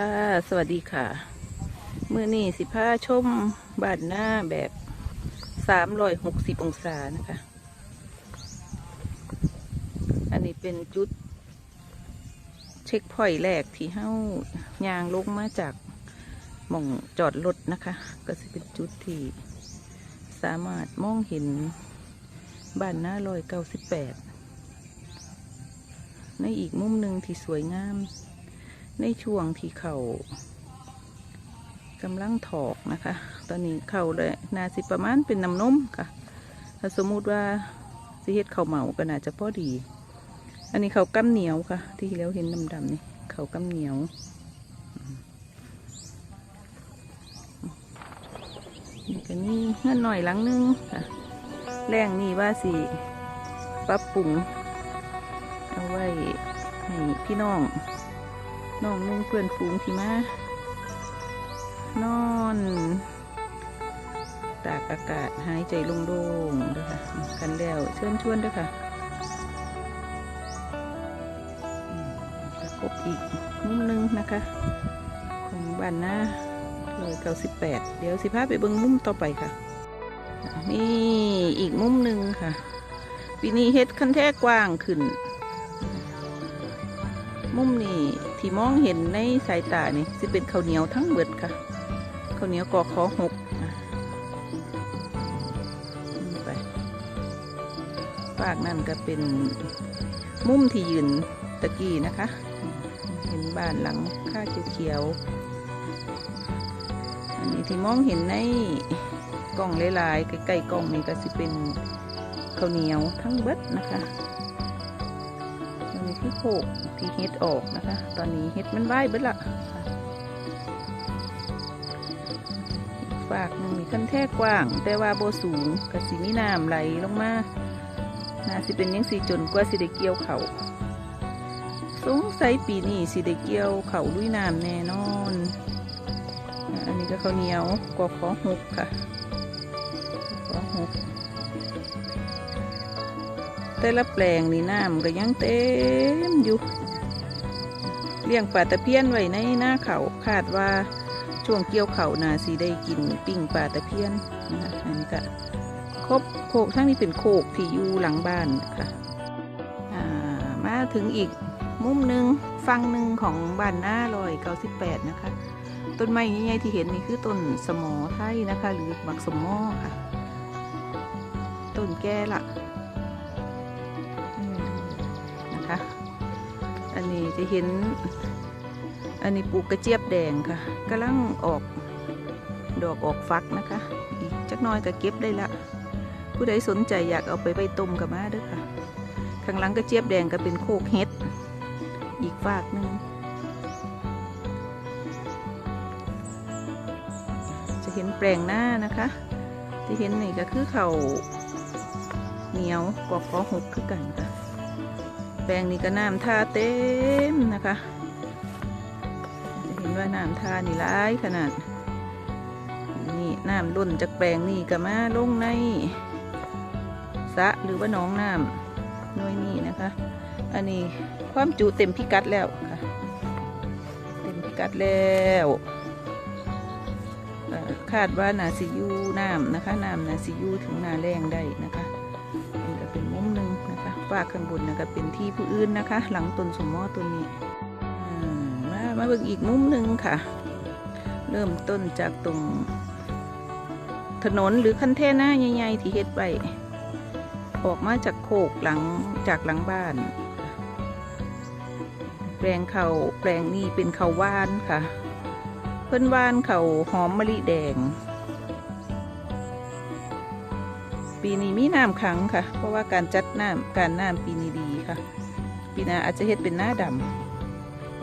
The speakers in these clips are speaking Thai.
ค่ะ สวัสดีค่ะ มือนี่สิพาชมบานหน้าแบบสามรอยหกสิบองศานะคะ อันนี้เป็นจุด เช็คพอยต์แรกที่เฮ้ายางลงมาจากหม่องจอดรถนะคะ ก็จะเป็นจุดที่สามารถมองเห็นบ้านหน้ารอยเก้าสิบแปดในอีกมุมหนึ่งที่สวยงาม ในช่วงที่เขากำลังถอกนะคะ ตอนนี้เขาเลยนาสิประมาณเป็นน้ำนมค่ะ ถ้าสมมุติว่าสิเฮ็ดเขาเหมาก็น่าจะพอดี อันนี้เขากั้มเหนียวค่ะ ที่แล้วเห็นดำๆนี่เขากั้มเหนียวนี่ก็นี่เงื่อนหน่อยหลังนึงค่ะแรงนี่ว่าสิปรับปรุง เอาไว้ให้พี่น้อง น้องนุ่งเพื่อนฝูงที่มานอนตากอากาศหายใจโล่งๆด้วยค่ะกันแล้วเชิญชวนด้วยค่ะอืมประกบอีกมุมหนึงนะคะ ของบ้านนะเลยเก้าสิบแปดเดี๋ยวสิพาไปเบิ้งมุมต่อไปค่ะ นี่อีกมุมหนึ่งค่ะ ปีนี้เฮ็ดคันแท้กว้างขึ้น มุมนี่ ที่มองเห็นในสายตานี่สิเป็นข้าวเหนียวทั้งเบิดค่ะข้าวเหนียวกอขอหกไปฝากนั่นก็เป็นมุมที่ยืนตะกี้นะคะ เห็นบ้านหลังค่าเขียวๆอันนี้ที่มองเห็นในกล่องหลายๆใกล้ๆกล่องนี่ก็สิเป็นข้าวเหนียวทั้งเบิดนะคะ อันนี้คือโขกที่เฮ็ดออกนะคะ ตอนนี้เฮ็ดมันไหวเบิดละฝากหนึ่งมีขั้นแท่กว้าง แต่ว่าโบสูงกับสีมีน้ำไหลลงมาน่าสิเป็นยังสีจนกว่าสิได้เกี่ยวเขาสงสัยปีนี้สิได้เกี่ยวเขาลุยน้ำแน่นอน อันนี้ก็ข้าวเหนียวกอขอหกค่ะกอหก แต่ละแปลงนี่น้ำก็ยังเต็มอยู่ เลี้ยงปลาตะเพียนไว้ในหน้าเขาคาดว่าช่วงเกี่ยวเขานาสีได้กินปิ้งปลาตะเพียนนะคะอันนี้ก็ครบโคกทั้งนี้เป็นโคกที่อยู่หลังบ้านค่ะอ่ามาถึงอีกมุมหนึ่งฟังหนึ่งของบ้านหน้าลอยเก้าสิบแปดนะคะ ต้นไม้ใหญ่ๆที่เห็นนี่คือต้นสมอไทยนะคะ หรือหมักสมอค่ะ ต้นแก่ละ จะเห็น อันนี้ปลูกกระเจี๊ยบแดงค่ะกำลังออกดอกออกฟักนะคะ อีกจักน้อยก็เก็บได้ละ ผู้ใดสนใจอยากเอาไปไปต้มกับมาเด้อค่ะ ข้างหลังกระเจี๊ยบแดงก็เป็นโคกเฮ็ด อีกฝากหนึ่งจะเห็นแปลงหน้านะคะที่เห็นนี่ก็คือเขาเหนียวกอกขอหกคือกันค่ะ แปลงนี้ก็น้ำทาเต็มนะคะ จะเห็นว่าน้ำทานี่ร้ายขนาด นี่น้ำล้นจากแปลงนี่ก็มาลงในสระหรือว่าน้องน้ำน้อยนี่นะคะ อันนี้ความจุเต็มพิกัดแล้วค่ะ เต็มพิกัดแล้วคาดว่านาซิยูน้ำนะคะน้ำนาซิยูถึงนาแรงได้นะคะ นะคะฝ้ากข้างบนนะก็เป็นที่ผู้อื่นนะคะ หลังต้นสมมอต้นนี้มามาเบิ่งอีกมุมหนึ่งค่ะ เริ่มต้นจากตรง ถนนหรือคันเทน่าใหญ่ๆที่เฮ็ดไว้ออกมาจากโคกหลังจากหลังบ้าน แปลงเขาแปลงนี้เป็นเขาวว่านค่ะ เพิ่นว่านเขาหอมมะลิแดง ปีนี้มีน้ำขังค่ะ เพราะว่าการจัดน้ำการน้ำปีนี้ดีค่ะ ปีหน้าอาจจะเฮ็ดเป็นหน้าด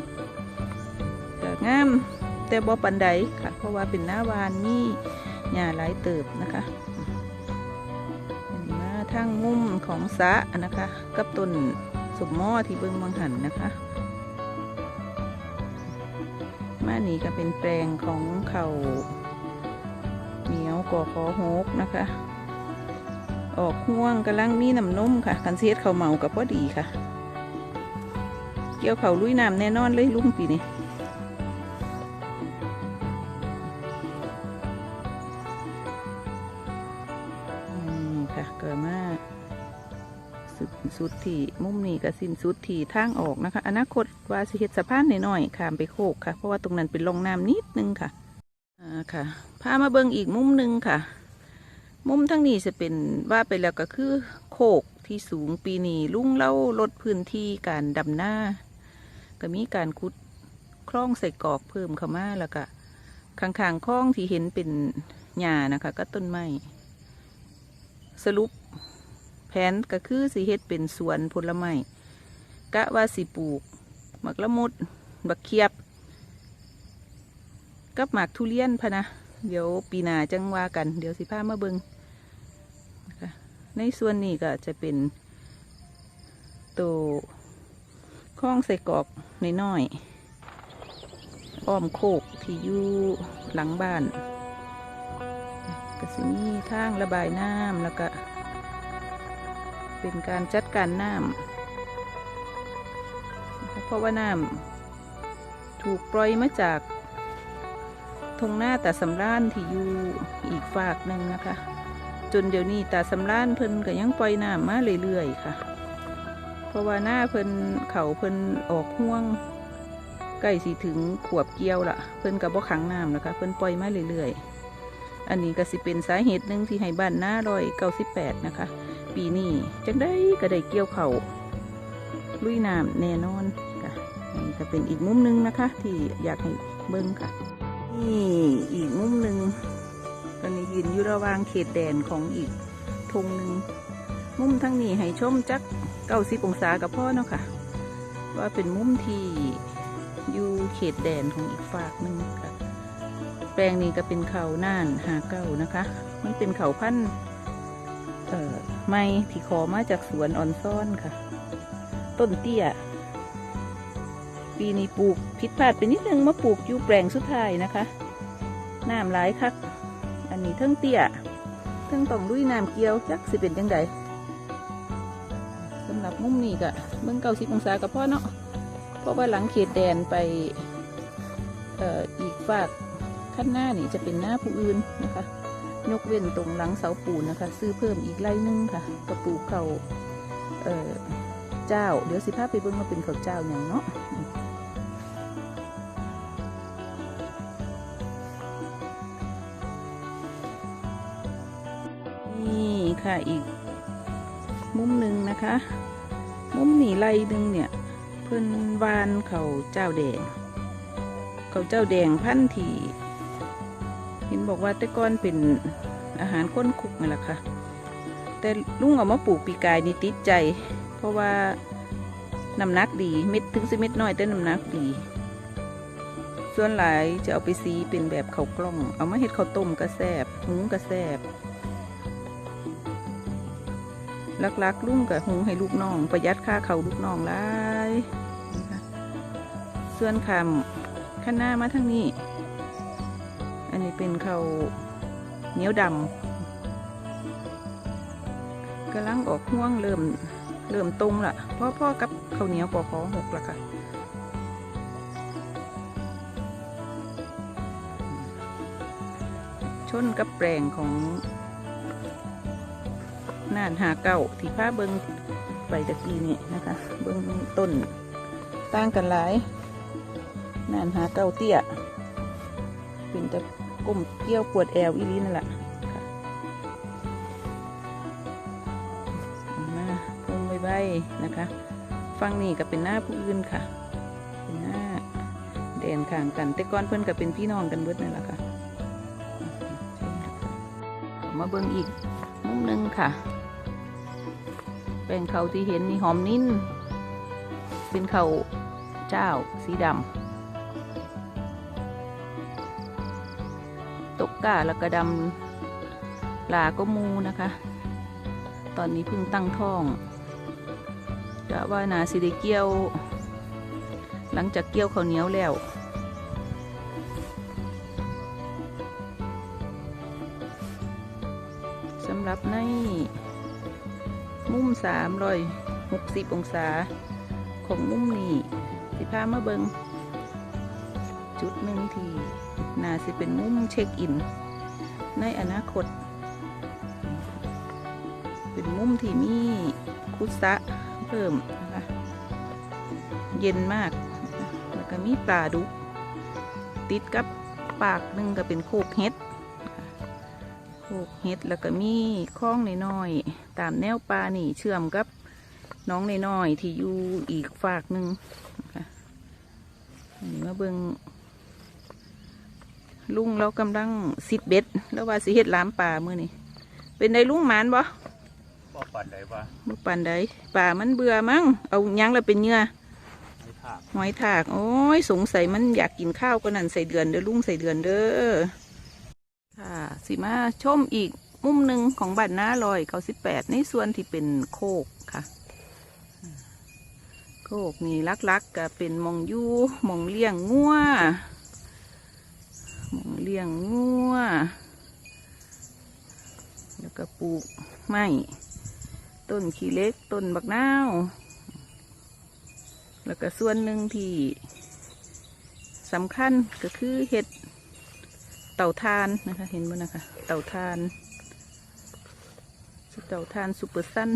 ำก็งามแต่บ่ปันใดค่ะ เพราะว่าเป็นหน้าวานมีหญ้าหลายเติบนะคะนนี้มาทางมุมของสะนะคะ กับต้นสมมอที่เบิ่งมังหันนะคะมานี่ก็เป็นแปลงของเขาเหนียวกอขอหกนะคะ ออกห่วงกำลังมีน้ำนมค่ะคันเซียดเขาเมากับพอดีค่ะ เกี่ยวเขาลุยน้ำแน่นอนเลยลุ่มปีนี้ค่ะเกิดมาสุดสุดที่มุมนี้กับสิ้นสุดที่ทางออกนะคะ อนาคตว่าสิเฮ็ดสะพานหน่อยๆข้ามไปโคกค่ะ เพราะว่าตรงนั้นเป็นลงน้ำนิดนึงค่ะอ่าค่ะพามาเบิ่งอีกมุมนึงค่ะ มุมทั้งนี้จะเป็นว่าไปแล้วก็คือโคกที่สูงปีนี้ลุงเล่าลดพื้นที่การดำหน้า ก็มีการขุดคลองใส่กอกเพิ่มเข้ามาแล้วก็ข้างๆคลองที่เห็นเป็นหญ้านะคะ ก็ต้นไม้สรุปแผนก็คือสิเฮ็ดเป็นสวนผลไม้กะว่าสิปลูกหมักละมุดบักเขียบ กับหมากทุเรียนพะนะ เดี๋ยวปีหน้าจังว่ากัน เดี๋ยวสิพามาเบิงนะคะในส่วนนี้ก็จะเป็นตัวข้องใส่กรอกน้อยๆอ้อมโคกที่อยู่หลังบ้านก็สิมีทางระบายน้ำแล้วก็ เป็นการจัดการน้ำเพราะว่าน้ำถูกปล่อยมาจาก ทงหน้าตาสำล้านที่อยู่อีกฝากหนึ่งนะคะ จนเดี๋ยวนี้ตาสำล้านเพิ่นก็ยังปล่อยน้ำมาเรื่อยๆค่ะ เพราะว่าหน้าเพิ่นเขาเพิ่นออกห่วงใกล้สิถึงขวบเกี่ยวละเพิ่นกับบ่ขังน้ำนะคะ เพิ่นปล่อยมาเรื่อยๆ อันนี้ก็สิเป็นสาเหตุหนึ่งที่ให้บ้านหน้าร้อยเก้าสิบแปดนะคะ ปีนี้จังได้ก็ได้เกี่ยวเขาลุยน้ำแน่นอนค่ะนนี้ก็เป็นอีกมุมหนึงนะคะ ที่อยากให้เบิ่งค่ะ นี่อีกมุมหนึ่งตอนนี้ยืนอยู่ระหว่างเขตแดนของอีกธงหนึ่งมุมทั้งนี้ให้ชมจักเก้าสิบองศากับพ่อเนาะค่ะ ว่าเป็นมุมที่อยู่เขตแดนของอีกฝากหนึ่งค่ะแปลงนี้ก็เป็นเขาน่านหาเก้านะคะ มันเป็นเขาพันธุ์เอ่อไม้ที่ขอมาจากสวนออนซ่อนค่ะ ต้นเตี้ย ปีนี้ปลูกผิดพลาดไปนิดนึงมาปลูกอยู่แปลงสุดท้ายนะคะน้ำหลายคัก อันนี้เทิงเตี้ยเทิงต้องลุยน้ำเกี่ยวจักสิเป็นจังไดสำหรับมุมนี้ก็เบิ่งเก้าสิบองศากับพ่อเนาะเพราะว่าหลังเขตแดนไปเอ่ออีกฝากขั้นหน้านี่จะเป็นหน้าผู้อื่นนะคะ ยกเว้นตรงหลังเสาปูนนะคะ ซื้อเพิ่มอีกไร่นึงค่ะกระปูเขาเอ่อเจ้า เดี๋ยวสิพาไปเบิ่งมาเป็นเขาวเจ้าอย่างเนาะ ค่ะอีก มุมหนึ่งนะคะ มุมนี่ไล่หนึ่งเนี่ย เพิ่นวานเขาเจ้าแดง เขาเจ้าแดงพันทีเห็นบอกว่าแต่ก่อนเป็นอาหารค้นคุกนี่แหละค่ะ แต่ลุงเอามาปลูกปีกายนี่ติดใจ เพราะว่าน้ำหนักดีเม็ดถึงสิเม็ดน้อยแต่น้ำหนักดี ส่วนหลายจะเอาไปซีเป็นแบบข้าวกล้อง เอามาเฮ็ดข้าวต้มกระแซบหุงกระแซบ ลักๆลุ่งกับหงให้ลูกน้อง ประหยัดค่าเขาลูกน้องหลายนะคะส่วนคำข้างหน้ามาทางนี้ อันนี้เป็นเขาเหนียวดำกำลังออกห่วงเริ่มเริ่มตรงละพ่อพ่อๆกับเขาเหนียวปอขอหกละค่ะชนกับแปลงของ น่านหาเก่าที่ผ้าเบิงไปตะกี้นี่นะคะ เบิงต้นต่างกันหลายน่านหาเก่าเตี้ยเป็นแต่ก้มเกี่ยวปวดแอวอีลีนั่นแหละค่ะมาเพิ่งใบใบนะคะฟังนี่ก็เป็นหน้าผู้อื่นค่ะ เป็นหน้าแดนข้างกัน แต่ก่อนเพิ่อนก็เป็นพี่น้องกันเบิดนั่นแหละค่ะมาเบิ่งอีกมุมหนึ่งค่ะ แปลงเขาที่เห็นนี่หอมนิ่นเป็นเขาเจ้าสีดำตกก้าแล้วก็ดำลาก็มูนะคะ ตอนนี้เพิ่งตั้งท้องจะว่านาสิได้เกี่ยว หลังจากเกี่ยวข้าวเหนียวแล้วสำหรับใน มุมสามร้อยหกสิบองศา ของมุมนี้สิพามาเบิงจุดหนึ่งทีน่าสิเป็นมุมเช็คอิน ในอนาคต เป็นมุมที่มีคุดสะเพิ่มนะคะเย็นมาก แล้วก็มีปลาดุกติดกับปากหนึ่งก็เป็นโคกเห็ด โคกเห็ดแล้วก็มีคล้องน้อยๆตามแนวปลานี่เชื่อมกับน้องน้อยๆที่อยู่อีกฝากหนึ่งนะคะอันนี้มาเบิงลุงเรากำลังซิดเบ็ด แล้วว่าสิเฮ็ดล้ามปลามื่อนี่เป็นไดลุงหมานบ่บ่ปันได้ว่าบ่ปานใดป่ามันเบื่อมั้งเอาหยังแล้วเป็นเหงื่อไม่ทาบหอยถาก โอ้ยสงสัยมันอยากกินข้าวก็นั่นใส่เดือนเด้อลุงใส่เดือนเด้อ ค่ะสิมาชมอีกมุมหนึ่งของบ้านนาลอยเก้าสิบแปดในส่วนที่เป็นโคกค่ะ โคกนี่ลักๆก็เป็นมองยูมองเลี้ยงงัวมองเลี้ยงงัวแล้วก็ปลูกไม้ต้นขี้เล็กต้นบักนาวแล้วก็ส่วนหนึ่งที่สำคัญก็คือเห็ด เต่าทานนะคะ เห็นมั้นะคะ เต่าทานเต่าทานซุปเปอร์ซัน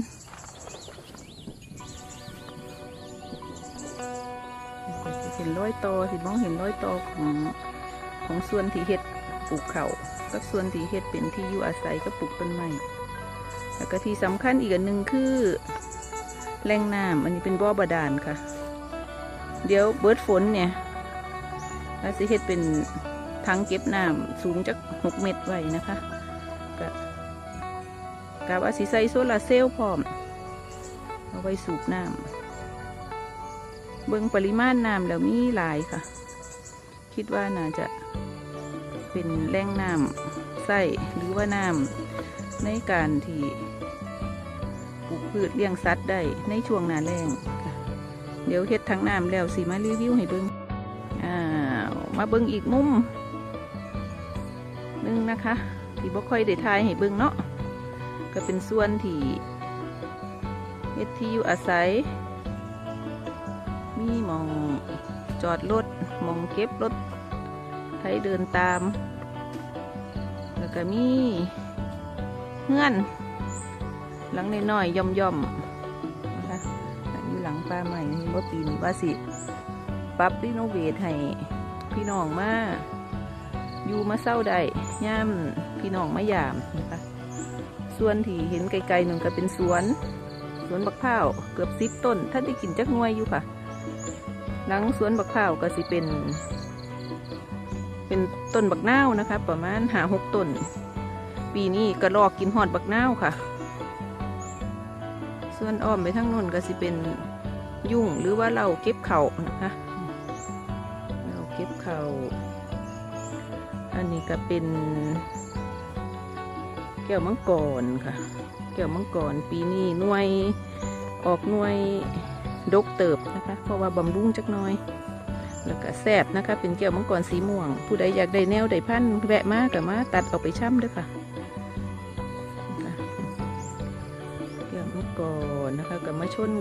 เห็นร้อยตอที่มองเห็นร้อยตอของของส่วนที่เห็ดปลูกเขากับส่วนที่เห็ดเป็นที่อยู่อาศัยก็ปลูกต้นไม้แล้วก็ที่สำคัญอีกอันหนึ่งคือแหล่งน้ำอันนี้เป็นบ่อบาดาลค่ะ เดี๋ยวเบิร์ดฝนเนี่ยเราสิเฮ็ดเป็น ถังเก็บน้ำสูงจักหกเมตรไว้นะคะก็กะว่าสิใส่โซลาเซลล์พร้อม เอาไว้สูบน้ำเบิ่งปริมาณน้ำแล้วมีหลายค่ะ คิดว่าน่าจะเป็นแหล่งน้ำใส่หรือว่าน้ำในการที่ปลูกพืชเลี้ยงสัตว์ได้ในช่วงหน้าแล้งค่ะเดี๋ยวเฮ็ดทั้งน้ำแล้วสิมารีวิวให้เบิ่งอ้าวมาเบิ่งอีกมุม นะคะที่บ่ค่อยได้ทายให้เบิ่งเนาะก็เป็นส่วนที่เฮ็ดที่อยู่อาศัย มีมองจอดรถมองเก็บรถไถเดินตาม แล้วก็มีเงื่อนหลังน้อยๆย่อมๆนะคะอยู่หลังป้าใหม่เมื่อปีนี้ว่าสิปรับรีโนเวทให้พี่น้องมา อยู่มาเศร้าได้ย่ามพี่น้องมายามนะคะส่วนที่เห็นไกลๆหนึ่งก็เป็นสวน สวนบักพร้าวเกือบสิบต้นท่านได้กินจักหน่วยอยู่ค่ะ หลังสวนบักพร้าวก็สิเป็น เป็นต้นบักนาวนะคะ ประมาณหาหกต้น ปีนี้ก็ลอกกินหอดบักนาวค่ะ ส่วนอ้อมไปทางนู้นก็สิเป็นยุ่งหรือว่าเราเก็บเข่านะคะ เราเก็บเข่า อันนี้ก็เป็น แก้วมังกรค่ะ แก้วมังกรปีนี้หน่วยออกหน่วยดกเติบนะคะ เพราะว่าบำรุงจักน้อย แล้วก็แซบนะคะ เป็นแก้วมังกรสีม่วง ผู้ใดอยากได้แนวได้พันแวะมากกับมาตัดเอาไปช่ำด้วยค่ะเกี่ยวมาก่อนะคะกับมาชน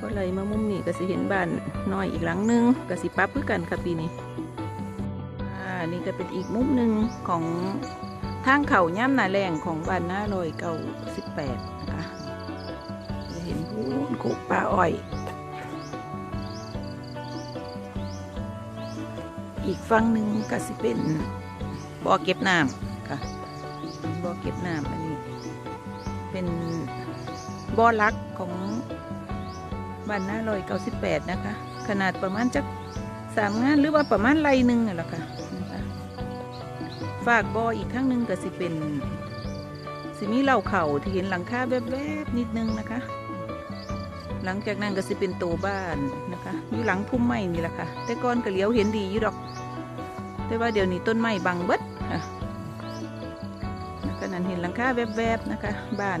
ก็เลยมามุมนี้ก็สิเห็นบ้านน้อยอีกหลังนึงก็สิปั๊บเพื่อกันค่ะปีนี้ นี่ก็เป็นอีกมุมหนึ่งของทางเขาย่ำนาแรงของบ้านนาลอยเก่าสิบแปดนะคะจะเห็นผู้โขกปลาอ้อย อีกฝั่งหนึ่งก็สิเป็นบ่อเก็บน้ำค่ะบ่อเก็บน้ำอันนี้ เป็นบ่อลักของบ้านนาลอยเก้าสิบแปดนะคะ ขนาดประมาณจักสามงานหรือว่าประมาณไรหนึ่งอะล่ะค่ะนะคะ ฝากบ่ออีกข้างหนึ่งก็สิเป็นสิมีเหล่าเข่าที่เห็นหลังคาแวบๆนิดนึงนะคะ หลังจากนั้นก็สิเป็นโตบ้านนะคะอยู่หลังพุ่มไม้นี่แหละค่ะ แต่ก่อนก็เลี้ยวเห็นดีอยู่ดอก แต่ว่าเดี๋ยวนี้ต้นไม้บังเบิดค่ะขนาดเห็นหลังคาแวบๆนะคะ บ้าน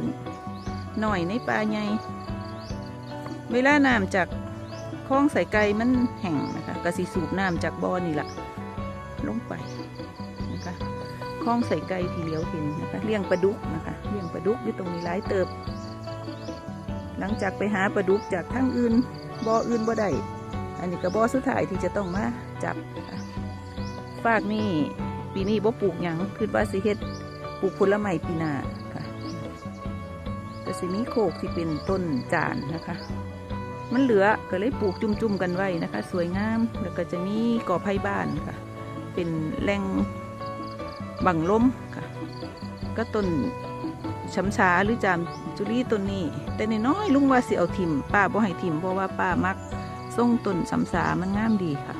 หน่อยในป่าใหญ่เวลาน้ำจากคลองใส่ไก่มันแห้งนะคะกระสีสูบน้ำจากบ่อนี่แหละลงไป คล้องใส่ไก่ที่เลี้ยวเห็นนะคะเลี้ยงปลาดุกนะคะเลี้ยงปลาดุกอยู่ตรงนี้หลายเติบ หลังจากไปหาปลาดุกจากทางอื่นบ่ออื่นบ่ได้อันนี้ก็บ่อสุดท้ายที่จะต้องมาจับฝากนี่ปีนี้บ่ปลูกหยังคือว่าสิเฮ็ดปลูกผลไม้ปีหน้าค่ะก็สิมีโคกที่เป็นต้นจานนะคะ มันเหลือก็เลยปลูกจุ่มๆกันไว้นะคะ สวยงามแล้วก็จะมีกอไผ่บ้านค่ะ เป็นแหล่ง บังลมค่ะ ก็ต้นช้ำชาหรือจามจุลีต้นนี้ แต่ในน้อยลุงว่าสิเอาทิมป้าบ่ให้ทิมเพราะว่าป้ามักส่งต้นสำสามันงามดีค่ะ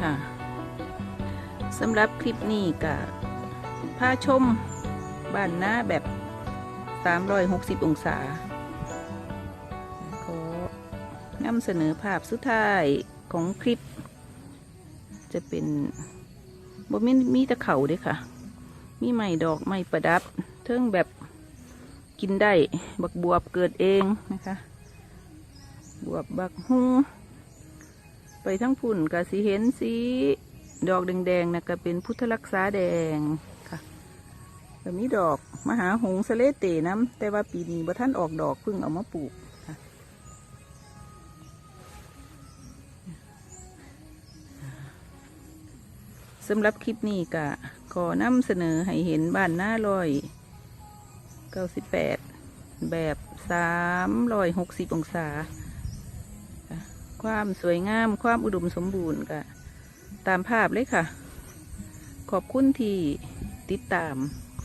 ค่ะสำหรับคลิปนี้ก็พาชมบ้านหน้าแบบ 360 องศาขอนำเสนอภาพสุดท้ายของคลิป จะเป็น บ่มีมีแตะเขาเด้วยค่ะ มีไม้ดอกไม้ประดับ เทิงแบบกินได้ บักบวบเกิดเองนะคะ บวบบักฮุงไปทั้งพุ่นก็สีเห็นสีดอกแดงๆนะก็เป็นพุทธรักษาแดงค่ะก็มีดอกมหาหงส์สะเลเตน้ำแต่ว่าปีนี้บ่ท่านออกดอกเพิ่งเอามาปลูก สำหรับคลิปนี้ก็ขอนำเสนอให้เห็นบ้านหน้าลอยเก้าสิบแปดแบบสามรอยหกสิบองศาค่ะความสวยงามความอุดมสมบูรณ์ก็ตามภาพเลยค่ะ ขอบคุณที่ติดตาม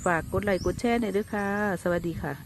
ฝากกดไลค์กดแชร์หน่อยด้วยค่ะ สวัสดีค่ะ